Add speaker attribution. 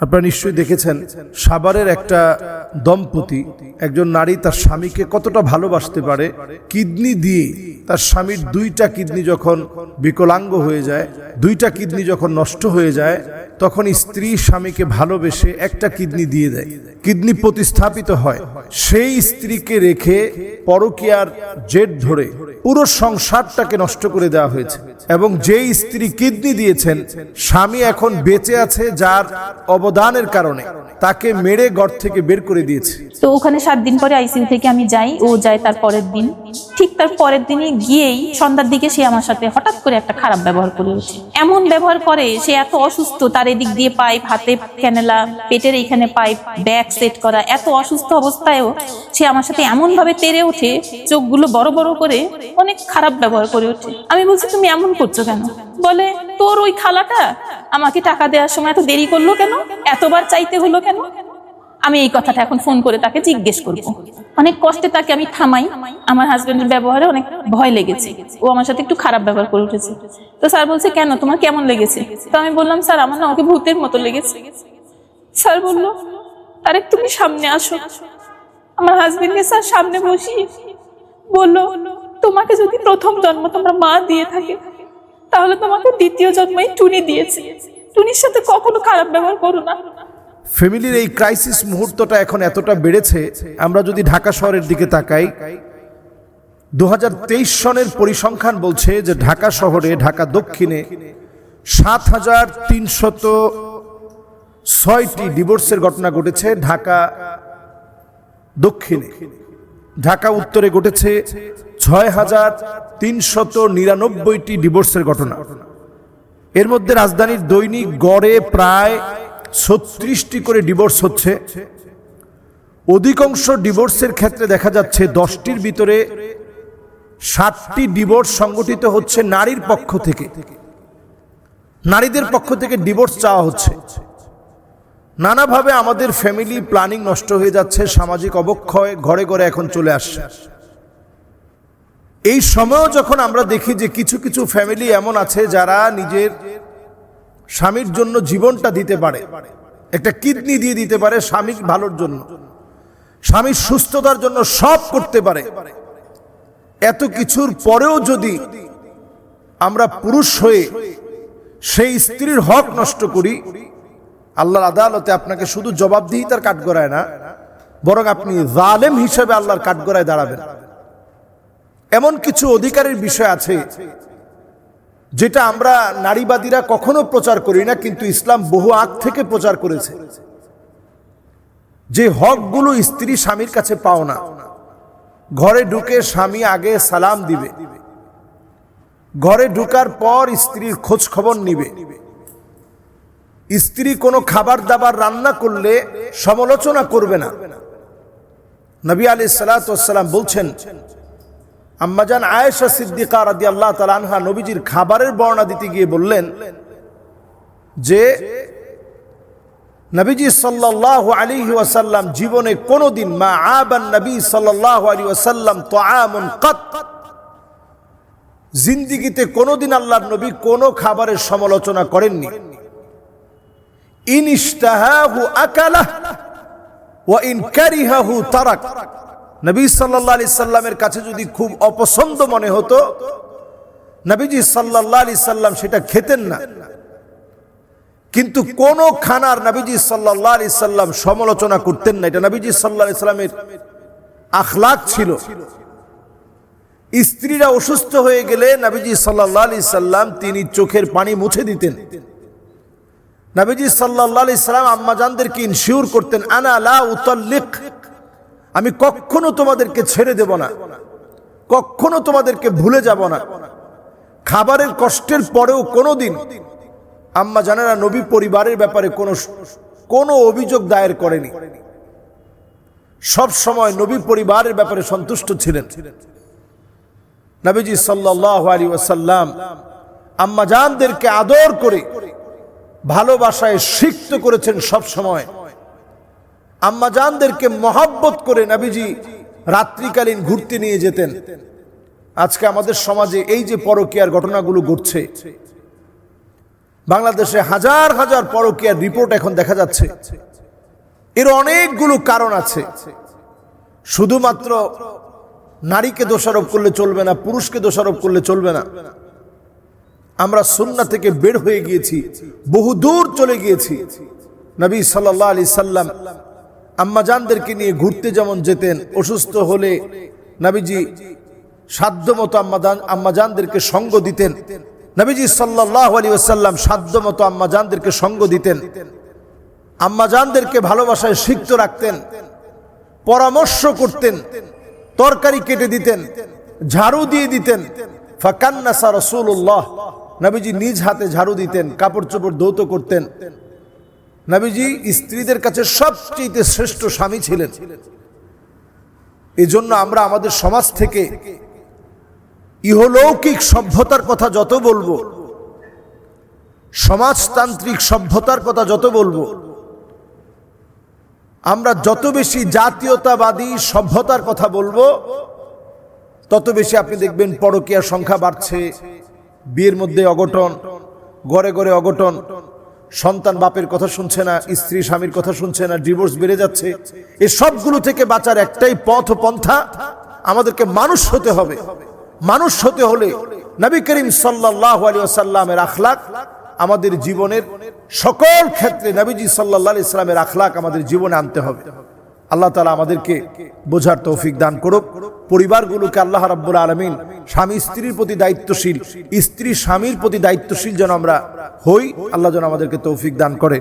Speaker 1: আপনারা নিশ্চয়ই দেখেছেন সাবারের একটা দম্পতি, একজন নারী তার স্বামীকে কতটা ভালোবাসতে পারে, কিডনি দিয়ে তার স্বামীর দুইটা কিডনি যখন বিকলাঙ্গ হয়ে যায়, দুইটা কিডনি যখন নষ্ট হয়ে যায়, তখন স্ত্রী স্বামীকে ভালোবেসে একটা কিডনি দিয়ে দেয়। কিডনি প্রতিস্থাপিত হয়। সেই স্ত্রীকে রেখে পরকীয়ার জেট ধরে পুরো সংসারটাকে নষ্ট করে দেওয়া হয়েছে। এবং যেই স্ত্রী কিডনি দিয়েছেন, স্বামী এখন বেঁচে আছে যার অবদানের কারণে। তাকে মেরে ঘর থেকে বের করে দিয়েছে।
Speaker 2: তো ওখানে সাত দিন পরে আইসিইউ থেকে আমি যাই, ও যায় তার পরের দিন। ঠিক তার পরের দিনে গিয়েই সন্ধ্যার দিকে সে আমার সাথে হঠাৎ করে একটা খারাপ ব্যবহার করে ওঠে। এমন ব্যবহার করে সে এত অসুস্থ, তার এদিক দিয়ে পাইপ, হাতে ক্যানেলা, পেটের এইখানে পাইপ, ব্যাগ সেট করা, এত অসুস্থ অবস্থায়ও সে আমার সাথে এমন ভাবে তেড়ে ওঠে, চোখগুলো বড় বড় করে অনেক খারাপ ব্যবহার করে ওঠে। আমি বলছি, তুমি এমন করছ কেন? বলে, তোর ওই খালাটা? আমাকে টাকা দেওয়ার সময় এত দেরি করল কেন? এতবার চাইতে হলো কেন? আমি এই কথাটা এখন ফোন করে তাকে জিজ্ঞেস করব। অনেক কষ্টে তাকে আমি থামাই। আমার হাজবেন্ডের ব্যবহারে অনেক ভয় লেগেছে। ও আমার সাথে একটু খারাপ ব্যবহার করে উঠেছে। তো স্যার বলছে, কেন? তোমার কেমন লেগেছে? তো আমি বললাম, স্যার, আমার না ওকে ভূতের মতো লেগেছে। স্যার বলল, আরে, তুমি সামনে আসো। আমার হাজবেন্ডকে স্যার সামনে বসি বলল, তোমাকে যদি প্রথম জন্ম তোমরা মা দিয়ে থাকে তাহলে তোমাকে দ্বিতীয় জন্মই টুনি দিয়েছে। টুনির সাথে কখনো খারাপ ব্যবহার করো না।
Speaker 1: ফ্যামিলির এই ক্রাইসিস মুহূর্তটা এখন এতটা বেড়েছে, আমরা যদি ঢাকা শহরের দিকে তাকাই দু হাজার তেইশ সনের পরিসংখ্যান বলছে যে ঢাকা শহরে, ঢাকা দক্ষিণে সাত হাজার তিনশত ছয়টি ডিভোর্সের ঘটনা ঘটেছে ঢাকা দক্ষিণে। ঢাকা উত্তরে ঘটেছে ছয় হাজার তিনশত নিরানব্বইটি ডিভোর্সের ঘটনা। এর মধ্যে রাজধানীর দৈনিক গড়ে প্রায় ছত্রিশটি করে ডিভোর্স হচ্ছে। অধিকাংশ ডিভোর্সের ক্ষেত্রে দেখা যাচ্ছে দশটির ভিতরে সাতটি ডিভোর্স সংগঠিত হচ্ছে নারীর পক্ষ থেকে। নারীদের পক্ষ থেকে ডিভোর্স চাওয়া হচ্ছে। নানাভাবে আমাদের ফ্যামিলি প্ল্যানিং নষ্ট হয়ে যাচ্ছে, সামাজিক অবক্ষয় ঘরে ঘরে এখন চলে আসছে। এই সময়ও যখন আমরা দেখি যে কিছু কিছু ফ্যামিলি এমন আছে যারা নিজের স্বামীর জন্য জীবনটা দিতে পারে, একটা কিডনি দিয়ে দিতে পারে স্বামীর ভালোর জন্য, স্বামীর সুস্থতার জন্য সব করতে পারে। এত কিছুর পরেও যদি আমরা পুরুষ হয়ে সেই স্ত্রীর হক নষ্ট করি আল্লাহর আদালতে আপনাকে শুধু জবাবদিহিতার কাঠগড়ায় না, বরং আপনি জালেম হিসেবে আল্লাহর কাঠগড়ায় দাঁড়াবেন। এমন কিছু অধিকারের বিষয় আছে, যেটা আমরা নারীবাদীরা কখনো প্রচার করি না, কিন্তু ইসলাম বহু আগ থেকে প্রচার করেছে। যে হকগুলো স্ত্রী স্বামীর কাছে পাও না, ঘরে ঢুকে স্বামী আগে সালাম দিবে। ঘরে ঢুকার পর স্ত্রীর খোঁজ খবর নিবে। স্ত্রী কোনো খাবার দাবার রান্না করলে সমালোচনা করবে না। নবী আলী সালাতাম বলছেন আম্মাজান আয়েশা সিদ্দিকা রাদি আল্লাহ তালানহা নবীজির খাবারের বর্ণনা দিতে গিয়ে বললেন যে, নবীজি সাল্লাহ আলী ওয়াসাল্লাম জীবনে কোনোদিন মা আবান নবী সাল্লাহ আলী ওয়াসাল্লাম তো আমন কত, জিন্দিগিতে কোনোদিন আল্লাহর নবী কোনো খাবারের সমালোচনা করেননি। ইন ইশতাহাহু আকালাহ ওয়া ইন কারিহাহু তারাক নবী সাল্লাল্লাহু আলাইহি সাল্লামের কাছে যদি খুব অপছন্দ মনে হতো, নবীজি সাল্লাল্লাহু আলাইহি সাল্লাম সেটা খেতেন না। কিন্তু কোন খানার নবীজি সাল্লাল্লাহু আলাইহি সাল্লাম সমালোচনা করতেন না। এটা নবীজি সাল্লাল্লাহু আলাইহি সাল্লামের আখলাক ছিল। স্ত্রীরা অসুস্থ হয়ে গেলে নবীজি সাল্লাল্লাহু আলাইহি সাল্লাম তিনি চোখের পানি মুছে দিতেন। নবীজি সাল্লাল্লাহু আলাইহি সাল্লাম আম্মাজানদেরকে ইনশিওর করতেন, আনা লা উতাল্লিক আমি কখনো তোমাদেরকে ছেড়ে দেব না, কখনো তোমাদেরকে ভুলে যাব না। খাবারের কষ্টের পরেও কোনোদিন আম্মা জানেরা নবী পরিবারের ব্যাপারে কোনো কোনো অভিযোগ দায়ের করেনি। সব সময় নবী পরিবারের ব্যাপারে সন্তুষ্ট ছিলেন। নবীজি সাল্লাহ আলী ওয়াসাল্লাম আম্মা জানদেরকে আদর করে ভালোবাসায় সিক্ত করেছেন সব সময় আম্মা আম্মাজানদেরকে মহাব্বত করে নাবিজি রাত্রিকালীন ঘুরতে নিয়ে যেতেন। আজকে আমাদের সমাজে এই যে পরকীয়ার ঘটনাগুলো ঘটছে, বাংলাদেশে হাজার হাজার পরকীয়ার রিপোর্ট এখন দেখা যাচ্ছে। এর অনেকগুলো কারণ আছে। শুধুমাত্র নারীকে দোষারোপ করলে চলবে না, পুরুষকে দোষারোপ করলে চলবে না। আমরা সুন্না থেকে বের হয়ে গিয়েছি, বহু দূর চলে গিয়েছি। নবী সাল্লাহ আলি সাল্লাম আম্মাজানদেরকে নিয়ে ঘুরতে যেমন যেতেন, অসুস্থ হলে নবীজি সাধ্যমতো আম্মাজান আম্মাজানদেরকে সঙ্গ দিতেন। নবীজি সাল্লাহ আলী ওসাল্লাম সাধ্যমতো আম্মাজানদেরকে সঙ্গ দিতেন। আম্মাজানদেরকে ভালোবাসায় সিক্ত রাখতেন, পরামর্শ করতেন, তরকারি কেটে দিতেন, ঝাড়ু দিয়ে দিতেন। ফাকান্নাসা রসুল্লাহ নবীজি নিজ হাতে ঝাড়ু দিতেন কাপড় চোপড় দৌত করতেন। নবীজি স্ত্রীদের কাছে সবচেয়ে শ্রেষ্ঠ স্বামী ছিলেন। এই জন্য আমরা আমাদের সমাজ থেকে ইহলৌকিক সভ্যতার কথা যত বলব, সমাজতান্ত্রিক সভ্যতার কথা যত বলব, আমরা যত বেশি জাতীয়তাবাদী সভ্যতার কথা বলব, তত বেশি আপনি দেখবেন পরকীয়ার সংখ্যা বাড়ছে। বিয়ের মধ্যে অঘটন গড়ে গড়ে অঘটন, সন্তান বাপের কথা শুনছে না, স্ত্রী স্বামীর কথা শুনছে না ডিভোর্স বেড়ে যাচ্ছে এই সবগুলো থেকে বাঁচার একটাই পথ পন্থা আমাদেরকে মানুষ হতে হবে। মানুষ হতে হলে নবী করিম সাল্লাহ আলী আসাল্লামের আখলাক আমাদের জীবনের সকল ক্ষেত্রে নবীজি সাল্লাহ ইসলামের আখলাক আমাদের জীবনে আনতে হবে। আল্লাহ তালা আমাদেরকে বোঝার তৌফিক দান করুক। পরিবারগুলোকে আল্লাহ রাব্বুল আলমিন স্বামী স্ত্রীর প্রতি দায়িত্বশীল, স্ত্রী স্বামীর প্রতি দায়িত্বশীল যেন আমরা হই, আল্লাহ যেন আমাদেরকে তৌফিক দান করে।